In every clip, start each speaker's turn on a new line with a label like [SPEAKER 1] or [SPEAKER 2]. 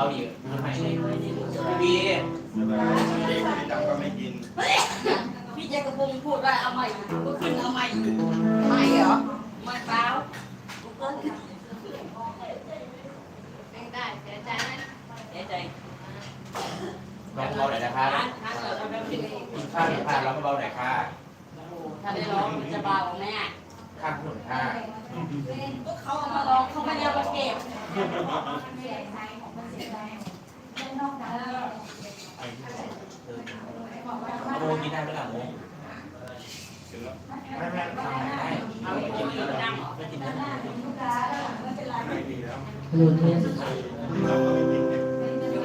[SPEAKER 1] เขาอีกทำไมเด็ก
[SPEAKER 2] ไม่
[SPEAKER 3] ดั
[SPEAKER 4] งก็ไม่กิน
[SPEAKER 2] พี่แจ๊กกระพงพูดว่าเอาใหม่ก็ขึ้นเอาใหม่
[SPEAKER 3] ใหม่เหรอ
[SPEAKER 2] ไม่เปล่า
[SPEAKER 5] ไม่ได้เสีใจนะ
[SPEAKER 2] เสีใจ
[SPEAKER 1] ลองเบาหน่อยนะคะกินข้าวเดี๋ยวพาลอเบาหน่อยค่ะ
[SPEAKER 2] ถ้าได้ร้องจะเบาแม่
[SPEAKER 1] ข้ามถนนค่ะ
[SPEAKER 2] ก็เขาเอามาร้องเขาม่ได้เอามาเก็บ
[SPEAKER 1] โมกินได้ไหมล่ะโมไม่ไม่ทำไม่ได้เอาไปกินแล้วไม่กินแล้ว
[SPEAKER 6] หลุดเนี่ย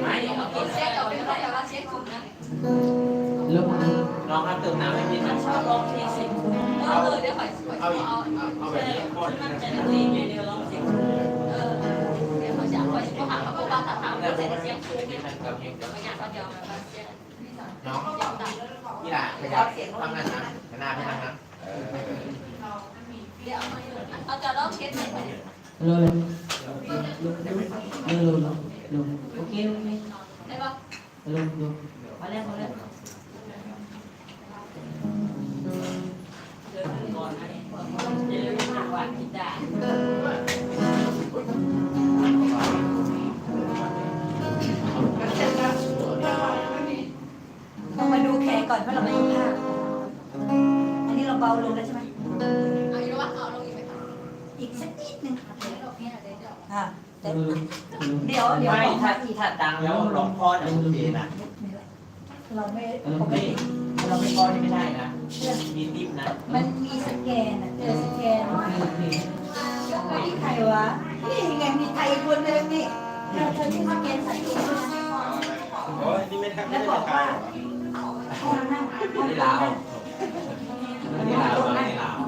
[SPEAKER 1] ไม่
[SPEAKER 2] เอากินเซ็ตเอาไปได้แต่ว่าเซ็ตถูกนะ
[SPEAKER 6] ลง
[SPEAKER 1] น้องครับเติมน้ำให้พี่หน่อย
[SPEAKER 2] ชอบร้องเพลงเออเออเดี๋ยวข่อยข่อย
[SPEAKER 1] เอาอีก
[SPEAKER 2] เอา
[SPEAKER 1] เอาเอาแบบนี้ก่อน
[SPEAKER 2] มันจะดีไงเดี๋ยวร้องเซ็ตเออเดี๋ยวเขาจะข่อยก็หาเขาก็ว่าถ้าถาม
[SPEAKER 1] แต่
[SPEAKER 2] ว่า
[SPEAKER 1] ผ
[SPEAKER 2] เซ็
[SPEAKER 1] ม
[SPEAKER 2] ต
[SPEAKER 1] ก็
[SPEAKER 2] เสี
[SPEAKER 1] เสี
[SPEAKER 2] ย
[SPEAKER 1] ย
[SPEAKER 2] ง
[SPEAKER 1] ง
[SPEAKER 2] สู
[SPEAKER 1] สู
[SPEAKER 2] ง
[SPEAKER 1] ง
[SPEAKER 2] เนี่ย
[SPEAKER 1] ที่มันกับเพลง
[SPEAKER 2] เดี๋ยวเขาจะเอามาเซ็ต
[SPEAKER 1] น้อง
[SPEAKER 2] ยอมดัง
[SPEAKER 1] พี่ละขยับทำงานนะหน้าพี่ทำนะเออ
[SPEAKER 2] เดี๋ยวเอามาเอาจะร้องเซ็ตไหน
[SPEAKER 6] ลงลงลงลงลงโอเคโอเค
[SPEAKER 2] ได้ปะ
[SPEAKER 6] ลงลงมาแล้วมาแล้ว
[SPEAKER 2] อนเพ
[SPEAKER 3] ราะเราไม่เห็นภาพอันนี้เราเบาลงแล้วใช่ไหม
[SPEAKER 5] เอาอีกว่าเอาลงอีกไหมคะ
[SPEAKER 3] อีกสักนิดนึง
[SPEAKER 5] เดี๋ยวเราเนี่ยเดี๋ยวเรา
[SPEAKER 3] ค่ะแต่
[SPEAKER 6] ลงลง
[SPEAKER 3] เดี๋ยวเดี๋ยว
[SPEAKER 1] ไม่
[SPEAKER 3] บอก
[SPEAKER 1] ถ้า
[SPEAKER 3] ว่า
[SPEAKER 1] ถ้าดังแล้วร้องพ่อเนี่ยโอเคนะ
[SPEAKER 3] เราไม่
[SPEAKER 6] ลง
[SPEAKER 3] ปก
[SPEAKER 6] ไม่
[SPEAKER 3] ติ
[SPEAKER 1] เราไม่พ่อนี่ไม่ได้นะมีติ๊บนะ
[SPEAKER 3] มันมีสแกนอะเจอสแกนว่า
[SPEAKER 6] โอเค
[SPEAKER 3] นี่ใครวะนี่ไงมีไทยคนหนึงนี่เธอเธอที่สแกนใส่ถุงมา
[SPEAKER 1] โอ้ยนี่ไม่ทำ
[SPEAKER 3] แล้วบอกว่าห้ อัน
[SPEAKER 1] นี้ลางวนี่ลาวมานี่ลาว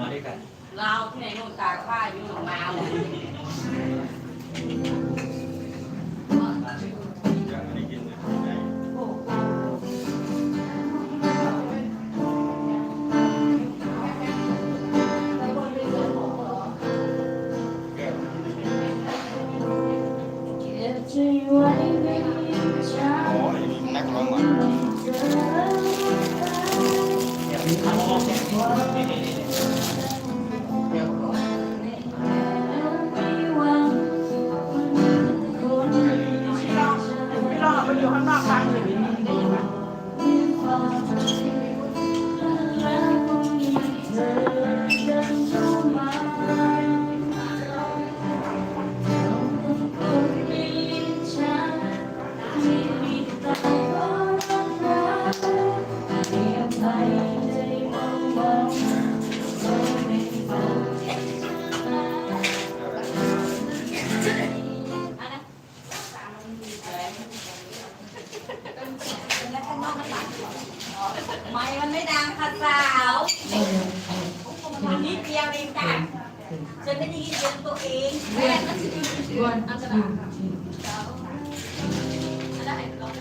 [SPEAKER 1] มาด้วยกัน
[SPEAKER 2] ลาวที่ไหนโน่นตาข้าอยู่หนองมา
[SPEAKER 3] เลย I'm almost ไม่มันไม่ดังค่ะสาว
[SPEAKER 6] ลงลง
[SPEAKER 2] มันนิดเดียวเองจ้ะฉันไม่ได้ยินเสียงตัวเองแม่ก็จะอยู่เฉยๆอันตรายอันนั้นให้ร้อง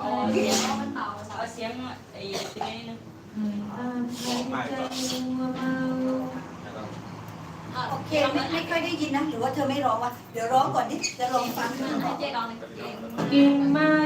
[SPEAKER 2] อ๋อเสียงมันเต่าเสียงไอ้เป็นไงนึง
[SPEAKER 3] โอเคไม่ไม่ค่อยได้ยินนะ หรือว่าเธอไม่ร้องวะเดี๋ยวร้องก่อนดิจะลองฟังดู
[SPEAKER 2] ให้เจ๊ลองเลยเจ๊
[SPEAKER 6] กิ่งมาจ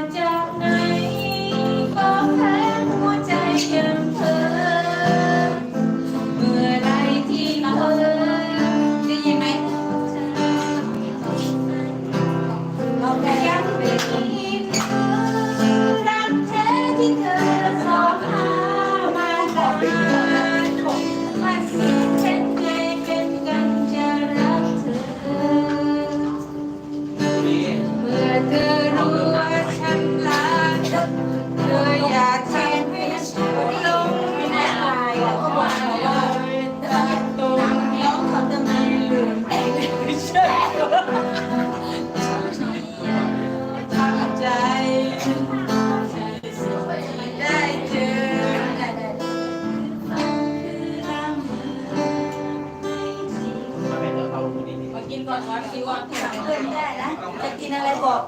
[SPEAKER 6] าก มากินก่อ
[SPEAKER 1] น
[SPEAKER 6] ก่อ
[SPEAKER 1] น
[SPEAKER 2] กินก่อน
[SPEAKER 3] ถามเพื่อนได้นะจะกินอะไรบอก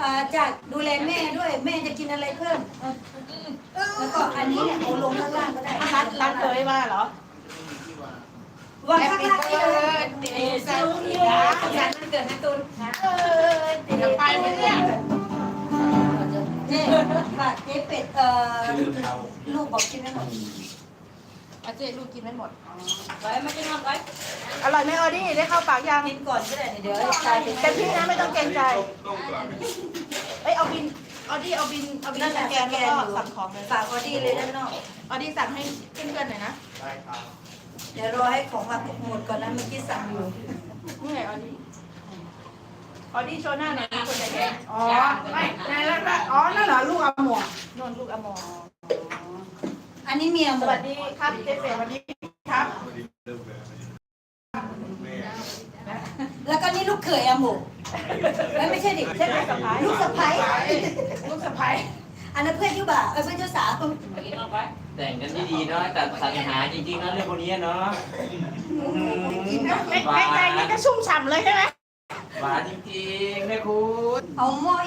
[SPEAKER 3] อจากดูแลแม่ด้วย แม่จะกินอะไรเพิ่ม แล้วก็อันนี้เนี่ยเอาลงข้างล่างก็ได้
[SPEAKER 7] รัดรัดเลยมาเหรอ
[SPEAKER 3] ว่าข้างล่างเกิ
[SPEAKER 7] ดตีสันยันมัน
[SPEAKER 3] เกิดให้ตุนเออ
[SPEAKER 1] ตีไปเนี่ยเนี่ยบา
[SPEAKER 3] เจ๊เป็ดเอ่อลูกบอกกินไม่หมด
[SPEAKER 7] อาเจ๊ลูกกินไม่หมด
[SPEAKER 2] ไว้มากินก่อนไว้
[SPEAKER 7] อร่อยไหมออดี้ได้เข้าปากยัง
[SPEAKER 3] กินก่อนก็ได้เดี๋ยวตายเป็น
[SPEAKER 7] พี่นะไม่ต้องเกรงใจเอ้ยเอากิน ออดี้เอาบินเอาบินสแกนแล้วก็สั่งของเลย
[SPEAKER 3] ฝากออดี้เลยด้านนอก
[SPEAKER 7] ออดี้สั่งให้เพื่อนๆหน่อยนะ
[SPEAKER 4] ได้ครับ
[SPEAKER 3] เดี๋ยวรอให้ของมาหมดก่อนนะเมื่อกี้สั่งอยู่
[SPEAKER 7] นี่ไงออดี้ออดี้โชว์หน้าหน่อยนะคนใจแข็งอ๋อไม่ในแล้วก็อ๋อนั่นเหรอลูกอมรนนลูกอมร
[SPEAKER 3] อันนี้เมียห
[SPEAKER 7] ส
[SPEAKER 3] ม
[SPEAKER 7] วั
[SPEAKER 3] ด
[SPEAKER 7] สดีครับเจ๊เป๋สวัสดีครับ
[SPEAKER 4] แม่
[SPEAKER 3] แล้วก็นี่ลูกเขยอะหมู ไม่ไม่ใช่ดิ
[SPEAKER 7] ใช่ไหมสะพ้าย
[SPEAKER 3] ลูกสะใภ้
[SPEAKER 7] ลูกสะพ้าย
[SPEAKER 3] อันนั้นเพื่อนยุบ่าเออเพื่อนเจ้าสาว
[SPEAKER 2] กินมาไป
[SPEAKER 1] แต่งกันดีๆเนาะแต่สรรหาจริงๆนะเรื่องพวกนี้เนาะ
[SPEAKER 7] ในในในนี่ก็ชุ่มฉ่ำเลยใช่ไหม
[SPEAKER 1] หวานจริงๆแม่คุณ
[SPEAKER 3] เอาหม้อ